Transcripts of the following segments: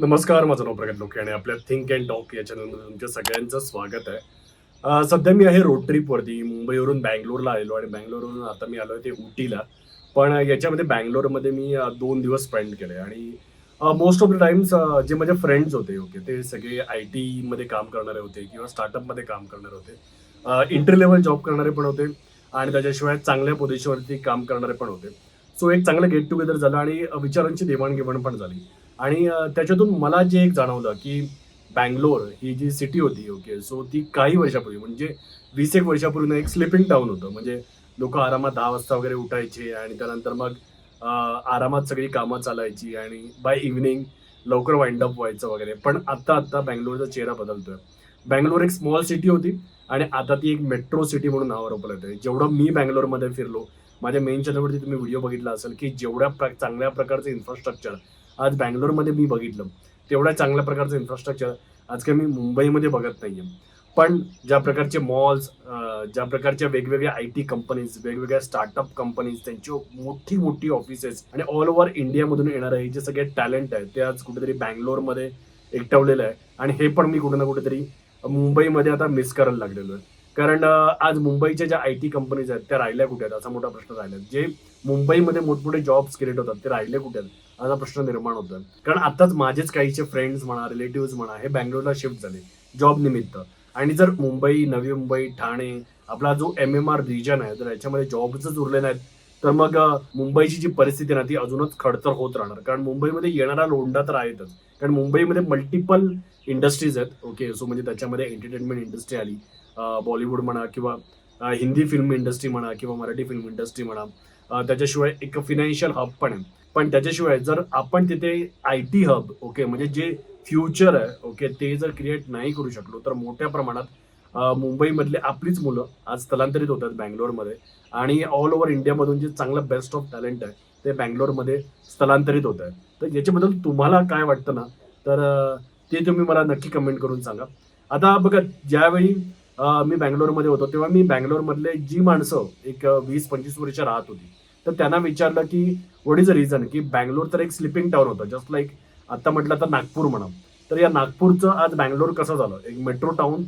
नमस्कार माझं नाव प्रगत लोके आणि आपल्या थिंक अँड टॉक या चॅनलमध्ये तुमच्या सगळ्यांचं स्वागत आहे. सध्या मी आहे रोड ट्रिपवरती मुंबईवरून बँगलोरला आलेलो आणि बँगलोरवरून आता मी आलो आहे ते उटीला पण याच्यामध्ये बँगलोरमध्ये मी दोन दिवस स्पेंड केले आणि मोस्ट ऑफ द टाइम्स जे माझे फ्रेंड्स होते ओके ते सगळे आय टीमध्ये काम करणारे होते किंवा स्टार्टअपमध्ये काम करणारे होते. इंटरी लेवल जॉब करणारे पण होते आणि त्याच्याशिवाय चांगल्या पोझिशनवरती काम करणारे पण होते. सो एक चांगलं गेट टुगेदर झालं आणि विचारांची देवाणघेवाण पण झाली. आणि त्याच्यातून मला जे एक जाणवलं की बँगलोर ही जी सिटी होती ओके सो ती काही वर्षापूर्वी म्हणजे वीस एक वर्षापूर्वी एक स्लिपिंग टाऊन होतं. म्हणजे लोक आरामात दहा वाजता वगैरे उठायचे आणि त्यानंतर मग आरामात सगळी कामं चालायची आणि बाय इव्हिनिंग लवकर वाइंड अप व्हायचं वगैरे. पण आत्ता आत्ता बँगलोरचा चेहरा बदलतोय. बँगलोर एक स्मॉल सिटी होती आणि आता ती एक मेट्रो सिटी म्हणून नावावर उपलब्ध आहे जेवढं मी बँगलोरमध्ये फिरलो माझ्या मेन चॅनलवरती तुम्ही व्हिडिओ बघितला असेल की जेवढ्या प्र चांगल्या प्रकारचं इन्फ्रास्ट्रक्चर आज बँगलोरमध्ये मी बघितलं. तेवढ्या चांगल्या प्रकारचं इन्फ्रास्ट्रक्चर आज काही मी मुंबईमध्ये बघत नाहीये. पण ज्या प्रकारचे मॉल्स ज्या प्रकारच्या वेगवेगळ्या आय टी कंपनीज वेगवेगळ्या स्टार्टअप कंपनीज त्यांची मोठी मोठी ऑफिसेस आणि ऑल ओव्हर इंडियामधून येणारे आहे जे सगळे टॅलेंट आहे ते आज कुठेतरी बँगलोरमध्ये एकटवलेलं आहे आणि हे पण मी कुठे ना कुठेतरी मुंबईमध्ये आता मिस करायला लागलेलो आहे. कारण आज मुंबईच्या ज्या आय टी कंपनीज आहेत त्या राहिल्या कुठे आहेत? असा मोठा प्रश्न राहिला. जे मुंबईमध्ये मोठमोठे जॉब्स क्रिएट होतात ते राहिले कुठे आहेत? असा प्रश्न निर्माण होतो कारण आताच माझेच काहीचे फ्रेंड्स म्हणा रिलेटिव्ह म्हणा हे बँगलोरला शिफ्ट झाले जॉब निमित्त. आणि जर मुंबई नवी मुंबई ठाणे आपला जो एम एम आर रिजन आहे तर याच्यामध्ये जॉबच उरले नाहीत. तर मग मुंबईची जी परिस्थिती ना ती अजूनच खडतर होत राहणार. कारण मुंबईमध्ये येणारा लोंढा तर आहेतच. कारण मुंबईमध्ये मल्टिपल इंडस्ट्रीज आहेत. ओके सो म्हणजे त्याच्यामध्ये एंटरटेनमेंट इंडस्ट्री आली. बॉलिवूड म्हणा किंवा हिंदी फिल्म इंडस्ट्री म्हणा किंवा मराठी फिल्म इंडस्ट्री म्हणा त्याच्याशिवाय एक फिनान्शियल हब पण आहे. पण त्याच्याशिवाय जर आपण तिथे आय टी हब ओके म्हणजे जे फ्युचर आहे ओके ते जर क्रिएट नाही करू शकलो तर मोठ्या प्रमाणात मुंबईमधले आपलीच मुलं आज स्थलांतरित होतात बँगलोरमध्ये आणि ऑल ओव्हर इंडियामधून जे चांगलं बेस्ट ऑफ टॅलेंट आहे ते बँगलोरमध्ये स्थलांतरित होत आहे. तर याच्याबद्दल तुम्हाला काय वाटतं ना? तर ते तुम्ही मला नक्की कमेंट करून सांगा. आता बघा ज्यावेळी मी बँगलोरमध्ये होतो. तेव्हा मी बँगलोरमधले जी माणसं एक वीस पंचवीस वर्ष राहत होती. तर त्यांना विचारलं की वॉट इज अ रिझन की बँगलोर तर एक स्लिपिंग टाऊन होतं. जस्ट लाईक आता म्हटलं तर नागपूर म्हणा. तर या नागपूरचं आज बँगलोर कसं झालं? एक मेट्रो टाऊन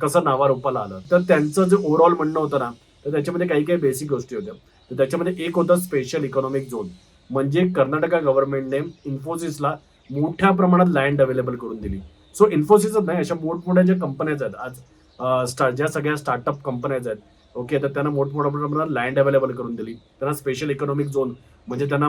कसं नावारूपाला आलं? तर त्यांचं जे ओव्हरऑल म्हणणं होतं ना तर त्याच्यामध्ये काही काही बेसिक गोष्टी होत्या. तर त्याच्यामध्ये एक होतं स्पेशल इकॉनॉमिक झोन म्हणजे कर्नाटका गव्हर्नमेंटने इन्फोसिसला मोठ्या प्रमाणात लँड अवेलेबल करून दिली. सो इन्फोसिसच नाही अशा मोठमोठ्या ज्या कंपन्याज आहेत आज ज्या सगळ्या स्टार्टअप कंपन्याज आहेत ओके तर त्यांना मोठमोठ्या प्रमाणात लँड अवेलेबल करून दिली. त्यांना स्पेशल इकॉनॉमिक झोन म्हणजे त्यांना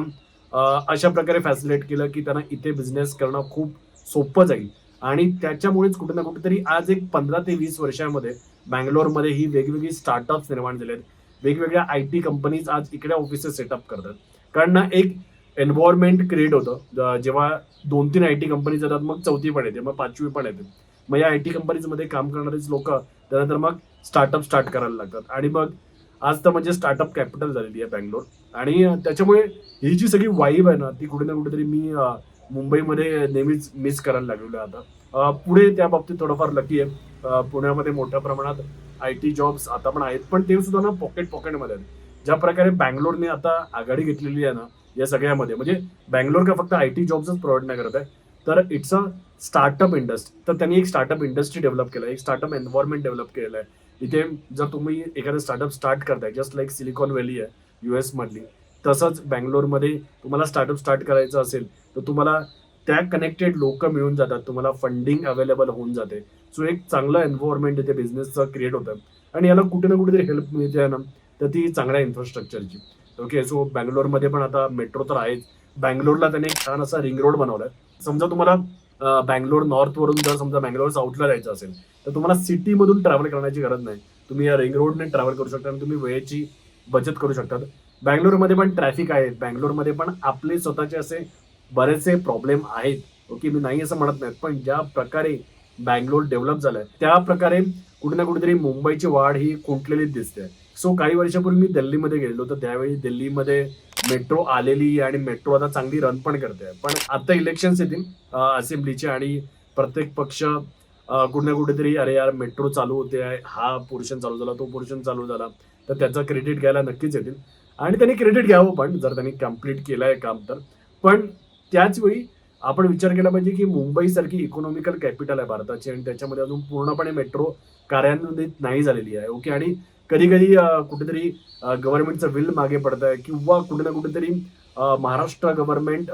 अशा प्रकारे फॅसिलेट केलं की त्यांना इथे बिझनेस करणं खूप सोपं जाईल. आणि त्याच्यामुळेच कुठे ना कुठेतरी आज एक पंधरा ते वीस वर्षामध्ये बँगलोरमध्ये ही वेगवेगळी स्टार्टअप्स निर्माण झाले आहेत वेगवेगळ्या आय टी कंपनीज आज इकडे ऑफिसेस सेटअप करतात. कारण ना एक एन्व्हायरमेंट क्रिएट होतं. जेव्हा दोन तीन आय टी कंपनीज येतात मग चौथी पण येते मग पाचवी पण येते. मग या आय टी कंपनीजमध्ये काम करणारेच लोक त्यानंतर मग स्टार्टअप स्टार्ट करायला लागतात. आणि मग आज तर म्हणजे स्टार्टअप कॅपिटल झालेली आहे बँगलोर. आणि त्याच्यामुळे ही जी सगळी वाईब आहे ना ती कुठे ना कुठेतरी मी मुंबईमध्ये नेहमीच मिस करायला लागलेलो आहे आता. पुढे त्या बाबतीत थोडंफार लकी आहे. पुण्यामध्ये मोठ्या प्रमाणात आय टी जॉब्स आता पण आहेत पण ते सुद्धा ना पॉकेट पॉकेटमध्ये आहेत. ज्या प्रकारे बँगलोरने आता आघाडी घेतलेली आहे ना या सगळ्यामध्ये. म्हणजे बँगलोर का फक्त आय टी जॉब्सच प्रोव्हाइड नाही करत आहे. तर इट्स अ स्टार्टअप इंडस्ट्री तर त्यांनी एक स्टार्टअप इंडस्ट्री डेव्हलप केलं एक स्टार्टअप एन्व्हायरमेंट डेव्हलप केलेलं आहे इथे जर तुम्ही एखादं स्टार्टअप स्टार्ट करताय जस्ट लाईक सिलिकॉन व्हॅली आहे युएस मधली तसंच बँगलोरमध्ये तुम्हाला स्टार्टअप स्टार्ट करायचं असेल तर तुम्हाला त्या कनेक्टेड लोक मिळून जातात तुम्हाला फंडिंग अवेलेबल होऊन जाते. सो एक चांगलं एन्व्हायरमेंट इथे बिझनेसचं क्रिएट होतं. आणि याला कुठे ना कुठेतरी हेल्प मिळते आहे ना तर ती चांगल्या इन्फ्रास्ट्रक्चरची ओके सो बँगलोरमध्ये पण आता मेट्रो तर आहेच. बँगलोरला त्याने एक छान असा रिंग रोड बनवलाय. समजा तुम्हाला बँगलोर नॉर्थ वरून जर समजा बँगलोर साऊथला जायचं असेल तर तुम्हाला सिटीमधून ट्रॅव्हल करण्याची गरज नाही. तुम्ही या रिंग रोडने ट्रॅव्हल करू शकता आणि तुम्ही वेळेची बचत करू शकतात. बँगलोरमध्ये पण ट्रॅफिक आहे. बँगलोरमध्ये पण आपले स्वतःचे असे बरेचसे प्रॉब्लेम आहेत. ओके मी नाही असं म्हणत नाही पण ज्या प्रकारे बँगलोर डेव्हलप झालंय त्या प्रकारे कुठे ना कुठेतरी मुंबईची वाढ ही खुंटलेली दिसते. सो काही वर्षापूर्वी मी दिल्लीमध्ये गेलो तर त्यावेळी दिल्लीमध्ये मेट्रो आलेली आणि मेट्रो आता चांगली रन पण करते. पण आता इलेक्शन्स येतील असेंब्लीचे आणि प्रत्येक पक्ष कुठे ना कुठेतरी अरे यार मेट्रो चालू होते आहे हा पोर्शन चालू झाला तो पोर्शन चालू झाला तर त्याचं क्रेडिट घ्यायला नक्कीच येतील. आणि त्यांनी क्रेडिट घ्यावं पण जर त्यांनी कंप्लीट केलं आहे काम तर. पण त्याच वेळी आपण विचार केला पाहिजे की मुंबई सारखी इकॉनॉमिकल कॅपिटल आहे भारताची आणि त्याच्यामध्ये अजून पूर्णपणे मेट्रो कार्यान्वित नाही झालेली आहे. ओके? आणि कधी कधी कुठेतरी गव्हर्नमेंटचं विल मागे पडत आहे किंवा कुठे ना कुठेतरी महाराष्ट्र गव्हर्नमेंट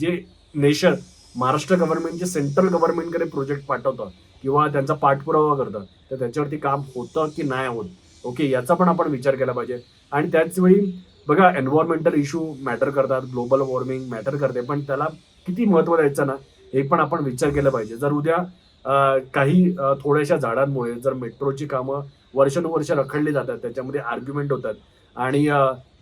जे नेशन महाराष्ट्र गव्हर्नमेंट जे सेंट्रल गव्हर्नमेंटकडे प्रोजेक्ट पाठवतं किंवा त्यांचा पाठपुरावा करतं तर त्याच्यावरती काम होतं की नाही होत? ओके याचा पण आपण विचार केला पाहिजे. आणि त्याचवेळी बघा एन्व्हायरमेंटल इश्यू मॅटर करतात ग्लोबल वॉर्मिंग मॅटर करते पण त्याला किती महत्त्व द्यायचं ना हे पण आपण विचार केला पाहिजे. जर उद्या काही थोड्याशा झाडांमुळे जर मेट्रोची कामं वर्षानुवर्ष रखडले जातात त्याच्यामध्ये आर्ग्युमेंट होतात. आणि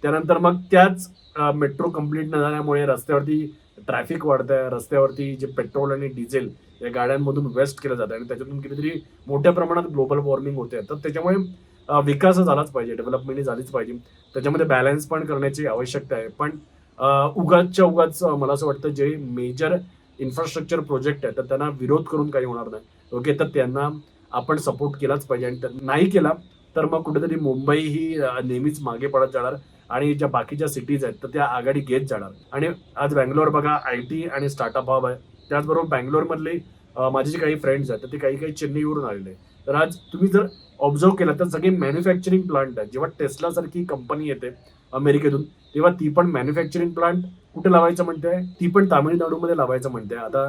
त्यानंतर मग त्याच मेट्रो कंप्लीट न झाल्यामुळे रस्त्यावरती ट्रॅफिक वाढतंय रस्त्यावरती जे पेट्रोल आणि डिझेल या गाड्यांमधून वेस्ट केलं जातं आणि त्याच्यातून कितीतरी मोठ्या प्रमाणात ग्लोबल वॉर्मिंग होते. तर त्याच्यामुळे विकास झालाच पाहिजे डेव्हलपमेंट झालीच पाहिजे. त्याच्यामध्ये बॅलन्स पण करण्याची आवश्यकता आहे. पण उगाचच्या उगाच मला असं वाटतं जे मेजर इन्फ्रास्ट्रक्चर प्रोजेक्ट आहे तर त्यांना विरोध करून काही होणार नाही. ओके तर त्यांना आपण सपोर्ट केलाच पाहिजे. आणि नाही केला तर मग कुठेतरी मुंबई ही नेहमीच मागे पडत जाणार आणि ज्या बाकीच्या सिटीज आहेत तर त्या आघाडी घेत जाणार. आणि आज बँगलोर बघा आय टी आणि स्टार्टअप हब आहे. त्याचबरोबर बँगलोरमधले माझे जे काही फ्रेंड्स आहेत तर ते काही काही चेन्नईवरून आलेले तर आज तुम्ही जर ऑब्झर्व केलं तर सगळे मॅन्युफॅक्चरिंग प्लांट आहेत जेव्हा टेस्ला सारखी कंपनी येते अमेरिकेतून तेव्हा ती पण मॅन्युफॅक्चरिंग प्लांट कुठे लावायचं म्हणते? ती पण तामिळनाडूमध्ये लावायचं म्हणते. आता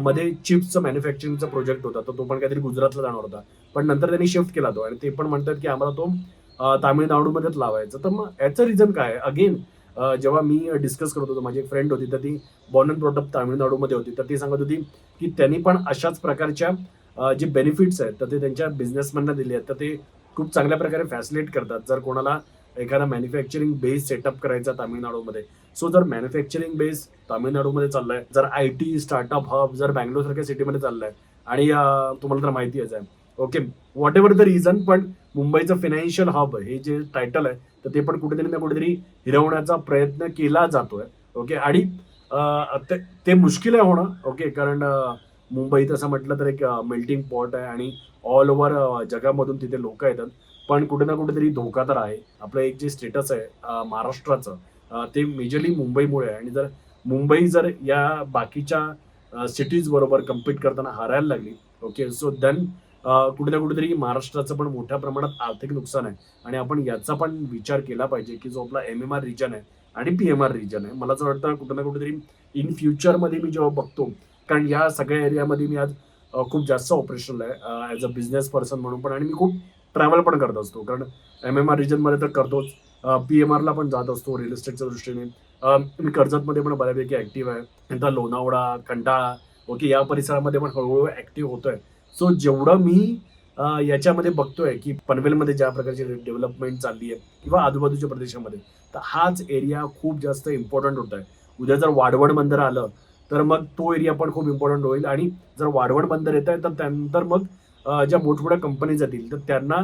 मध्ये चिप्सचं मॅन्युफॅक्चरिंगचा प्रोजेक्ट होता तर तो पण काहीतरी गुजरातला जाणार होता. पण नंतर त्यांनी शिफ्ट केला तो आणि ते पण म्हणतात की आम्हाला तो तामिळनाडूमध्येच लावायचा. तर मग याचं रिझन काय? आहे अगेन जेव्हा मी डिस्कस करत होतो माझी एक फ्रेंड होती तर ती बॉर्न अँड प्रोडक्ट तामिळनाडूमध्ये होती. तर ती सांगत होती की त्यांनी पण अशाच प्रकारच्या जे बेनिफिट्स आहेत तर ते त्यांच्या बिझनेसमॅनना दिले आहेत. तर ते खूप चांगल्या प्रकारे फॅसिलेट करतात. जर कोणाला एखादा मॅन्युफॅक्चरिंग बेस सेटअप करायचा तामिळनाडूमध्ये. सो जर मॅन्युफॅक्चरिंग बेस तामिळनाडूमध्ये चाललाय जर आय टी स्टार्टअप हब जर बँगलोर सारख्या सिटीमध्ये चाललाय आणि तुम्हाला तर माहितीच आहे okay whatever the reason पण मुंबईचं फिनान्शियल हब हे जे टायटल आहे तर ते पण कुठेतरी ना कुठेतरी हिरवण्याचा प्रयत्न केला जातोय ओके आणि ते- मुश्किल आहे होणं ओके कारण मुंबई तसं म्हटलं तर एक मेल्टिंग पॉट आहे आणि ऑल ओव्हर जगामधून तिथे लोक येतात. पण कुठे ना कुठेतरी धोका तर आहे. आपलं एक जे स्टेटस आहे महाराष्ट्राचं ते मेजरली मुंबईमुळे आहे. आणि जर मुंबई जर या बाकीच्या सिटीज बरोबर कम्पीट करताना हरायला लागली ओके सो देन कुठे ना कुठेतरी महाराष्ट्राचं पण मोठ्या प्रमाणात आर्थिक नुकसान आहे. आणि आपण याचा पण विचार केला पाहिजे की जो आपला एम एम आर रिजन आहे आणि पी एम आर रिजन आहे. मला असं वाटतं कुठे ना कुठेतरी इन फ्युचरमध्ये मी जेव्हा बघतो कारण या सगळ्या एरियामध्ये मी आज खूप जास्त ऑपरेशनल आहे ॲज अ बिझनेस पर्सन म्हणून पण. आणि मी खूप ट्रॅव्हल पण करत असतो. कारण एम एम आर रिजनमध्ये तर करतोच. पी एम आरला पण जात असतो रिअल इस्टेटच्या दृष्टीने. मी कर्जतमध्ये पण बऱ्यापैकी ॲक्टिव्ह आहे. नंतर लोणावळा कंटाळा ओके या परिसरामध्ये पण हळूहळू ॲक्टिव्ह होतोय. सो जेवढं मी याच्यामध्ये बघतोय की पनवेलमध्ये ज्या प्रकारची डेव्हलपमेंट चालली आहे किंवा आजूबाजूच्या प्रदेशामध्ये तर हाच एरिया खूप जास्त इम्पॉर्टंट होत आहे उद्या जर वाढवण बंदर आलं तर मग तो एरिया पण खूप इम्पॉर्टंट होईल. आणि जर वाढवण बंदर येत आहे तर त्यानंतर मग ज्या मोठमोठ्या कंपनीज येतील तर त्यांना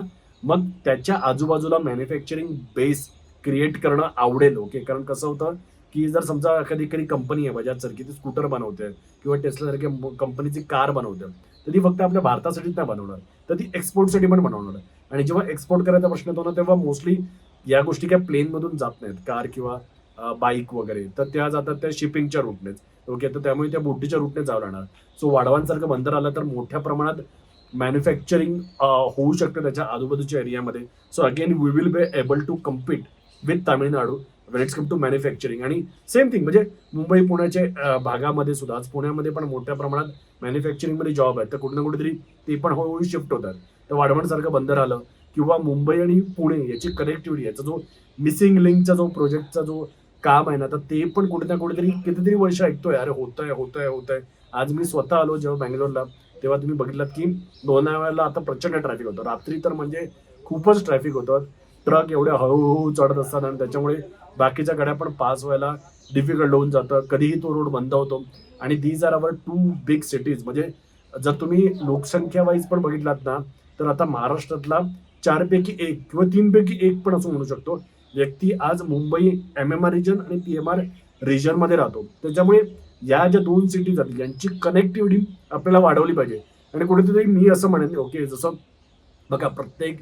मग त्याच्या आजूबाजूला मॅन्युफॅक्चरिंग बेस क्रिएट करणं आवडेल ओके कारण कसं होतं की जर समजा एखादी एखादी कंपनी आहे बजाज सारखी ती स्कूटर बनवते किंवा टेस्लासारख्या कंपनीची कार बनवते तर ती फक्त आपल्या भारतासाठीच नाही बनवणार तर ती एक्सपोर्टसाठी पण बनवणार. आणि जेव्हा एक्सपोर्ट करायचा प्रश्न येतो ना तेव्हा मोस्टली या गोष्टी काय प्लेनमधून जात नाहीत कार किंवा बाईक वगैरे तर त्या जातात त्या शिपिंगच्या रूटनेच ओके तर त्यामुळे त्या बोटीच्या रूटने जावं लागणार. सो वाढवांसारखं बंदर आलं तर मोठ्या प्रमाणात मॅन्युफॅक्चरिंग uh, होऊ शकतं त्याच्या आजूबाजूच्या एरियामध्ये so again we will be able to compete with Tamil Nadu when it's come to manufacturing आणि सेम थिंग म्हणजे मुंबई पुण्याच्या uh, भागामध्ये सुद्धा आज पुण्यामध्ये पण मोठ्या प्रमाणात मॅन्युफॅक्चरिंगमध्ये जॉब आहेत. तर कुठे ना कुठेतरी ते पण हळूहळू शिफ्ट होतात. तर वाढवणसारखं बंदर आलं किंवा मुंबई आणि पुणे याची कनेक्टिव्हिटी याचा जो मिसिंग लिंकचा जो प्रोजेक्टचा जो काम आहे ना तर ते पण कुठे ना कुठेतरी कितीतरी वर्ष ऐकतोय. अरे होतंय होतंय होतंय. आज मी स्वतः आलो जेव्हा बँगलोरला तेव्हा तुम्ही बघितलात की लोणावळ्याला आता प्रचंड ट्रॅफिक होतं. रात्री तर म्हणजे खूपच ट्रॅफिक होतं. ट्रक एवढे हळूहळू चढत असतात आणि त्याच्यामुळे बाकीच्या गाड्या पण पास व्हायला डिफिकल्ट होऊन जातं. कधीही तो रोड बंद होतो. आणि these are our two big cities म्हणजे जर तुम्ही लोकसंख्या वाईज पण बघितलात ना तर आता महाराष्ट्रातला चारपैकी एक किंवा तीनपैकी एक पण असं म्हणू शकतो. व्यक्ती आज Mumbai M M R region आणि पी एम आर रिजनमध्ये राहतो. त्याच्यामुळे या ज्या दोन सिटीज आहेत यांची कनेक्टिव्हिटी आपल्याला वाढवली पाहिजे. आणि कुठेतरी मी असं म्हणेन ओके जसं बघा प्रत्येक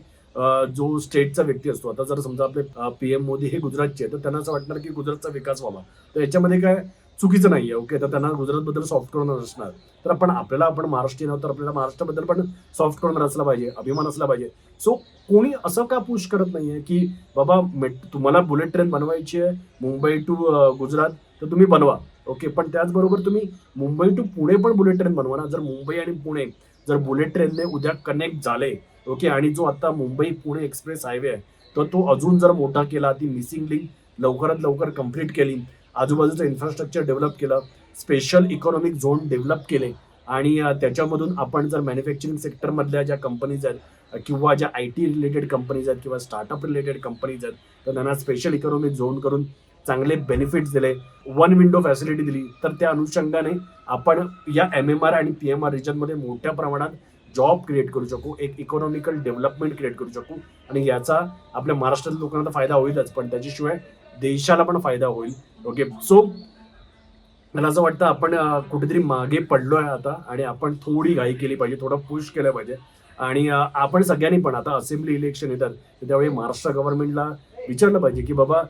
जो स्टेटचा व्यक्ती असतो आता जर समजा आपले पी एम मोदी हे गुजरातचे तर त्यांना असं वाटणार की गुजरातचा विकास व्हावा. तर याच्यामध्ये काय चुकीचं नाही आहे ओके तर त्यांना गुजरातबद्दल सॉफ्ट कॉर्नर असणार. तर आपण आपल्याला आपण महाराष्ट्रीयन आहोत तर आपल्याला महाराष्ट्राबद्दल पण सॉफ्ट कॉर्नर असला पाहिजे अभिमान असला पाहिजे. सो कोणी असं का पुश करत नाहीये की बाबा मेट तुम्हाला बुलेट ट्रेन बनवायची आहे मुंबई टू गुजरात तर तुम्ही बनवा. ओके पण त्याचबरोबर तुम्ही मुंबई टू पुणे पण बुलेट ट्रेन बनवा ना. जर मुंबई आणि पुणे जर बुलेट ट्रेनने उद्या कनेक्ट झाले ओके आणि जो आता मुंबई पुणे एक्सप्रेस हायवे आहे तर तो अजून जर मोठा केला ती मिसिंग लिंक लवकरात लवकर कंप्लीट केली आजूबाजूचं इन्फ्रास्ट्रक्चर डेव्हलप केलं स्पेशल इकॉनॉमिक झोन डेव्हलप केले आणि त्याच्यामधून आपण जर मॅन्युफॅक्चरिंग सेक्टरमधल्या ज्या कंपनीज आहेत किंवा ज्या आय टी रिलेटेड कंपनीज आहेत किंवा स्टार्टअप रिलेटेड कंपनीज आहेत तर त्यांना स्पेशल इकॉनॉमिक झोन करून चांगले बेनिफिट्स दिले. वन विंडो फॅसिलिटी दिली. तर त्या अनुषंगाने आपण या एम एम आर आणि पी एम आर रिजनमध्ये मोठ्या प्रमाणात जॉब क्रिएट करू शकू एक इकॉनॉमिकल डेव्हलपमेंट क्रिएट करू शकू. आणि याचा आपल्या महाराष्ट्रातील लोकांना तर फायदा होईलच पण त्याच्याशिवाय देशाला पण फायदा होईल. ओके सो मला असं वाटतं आपण कुठेतरी मागे पडलो आहे आता आणि आपण थोडी घाई केली पाहिजे थोडं पुश केलं पाहिजे. आणि आपण सगळ्यांनी पण आता असेंब्ली इलेक्शन येतात. त्यावेळी महाराष्ट्र गव्हर्नमेंटला विचारलं पाहिजे की बाबा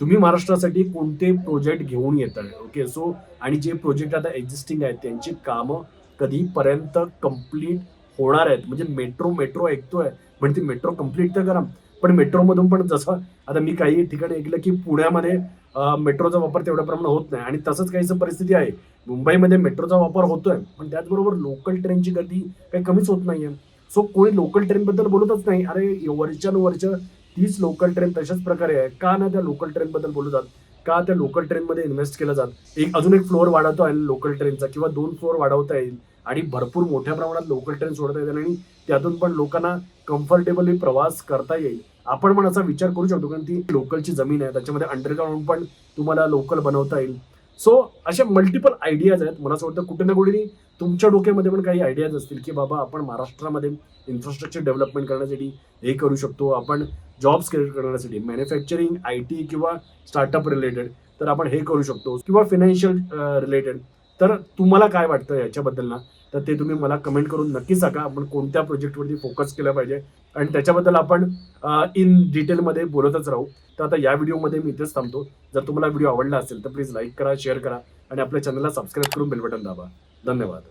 तुम्ही महाराष्ट्रासाठी कोणते प्रोजेक्ट घेऊन येत आहे ओके सो आणि जे प्रोजेक्ट आता एक्झिस्टिंग आहेत त्यांची कामं कधीपर्यंत कंप्लीट होणार आहेत? म्हणजे मेट्रो मेट्रो ऐकतोय. पण ती मेट्रो कंप्लीट तर करा. पण मेट्रोमधून पण जसं आता मी काही ठिकाणी ऐकलं की पुण्यामध्ये मेट्रोचा वापर तेवढ्या प्रमाणात होत नाही. आणि तसंच काहीच परिस्थिती आहे. मुंबईमध्ये मेट्रोचा वापर होतोय पण त्याचबरोबर लोकल ट्रेनची गर्दी काही कमीच होत नाही आहे सो कोणी लोकल ट्रेनबद्दल बोलतच नाही. अरे वर्षानुवर्ष तीच लोकल ट्रेन तशाच प्रकारे आहे. का ना त्या लोकल ट्रेनबद्दल बोलू जात का त्या लोकल ट्रेनमध्ये इन्व्हेस्ट केलं जात? एक अजून एक फ्लोअर वाढवता येईल लोकल ट्रेनचा किंवा दोन फ्लोअर वाढवता येईल आणि भरपूर मोठ्या प्रमाणात लोकल ट्रेन सोडता येतील आणि त्यातून पण लोकांना कम्फर्टेबली प्रवास करता येईल. आपण पण असा विचार करू शकतो कारण ती लोकलची जमीन आहे. त्याच्यामध्ये अंडरग्राऊंड पण तुम्हाला लोकल बनवता येईल. सो अशा मल्टिपल आयडियाज आहेत. मला असं वाटतं कुठे ना कुठे तुमच्या डोक्यामध्ये पण काही आयडियाज असतील की बाबा आपण महाराष्ट्रामध्ये इन्फ्रास्ट्रक्चर डेव्हलपमेंट करण्यासाठी हे करू शकतो. आपण जॉब्स क्रिएट करण्यासाठी मॅन्युफॅक्चरिंग आय टी किंवा स्टार्टअप रिलेटेड तर आपण हे करू शकतो. किंवा फिनान्शियल रिलेटेड तर तुम्हाला काय वाटतं याच्याबद्दल ना? तर ते तुम्ही मला कमेंट करून नक्की सांगा. आपण कोणत्या प्रोजेक्टवरती फोकस केलं पाहिजे? आणि त्याच्याबद्दल आपण इन डिटेलमध्ये बोलतच राहू. तर आता या व्हिडिओमध्ये मी इथेच थांबतो. जर तुम्हाला व्हिडिओ आवडला असेल तर प्लीज लाईक करा शेअर करा आणि आपल्या चॅनलला सबस्क्राईब करून बेल बटन दाबा. धन्यवाद.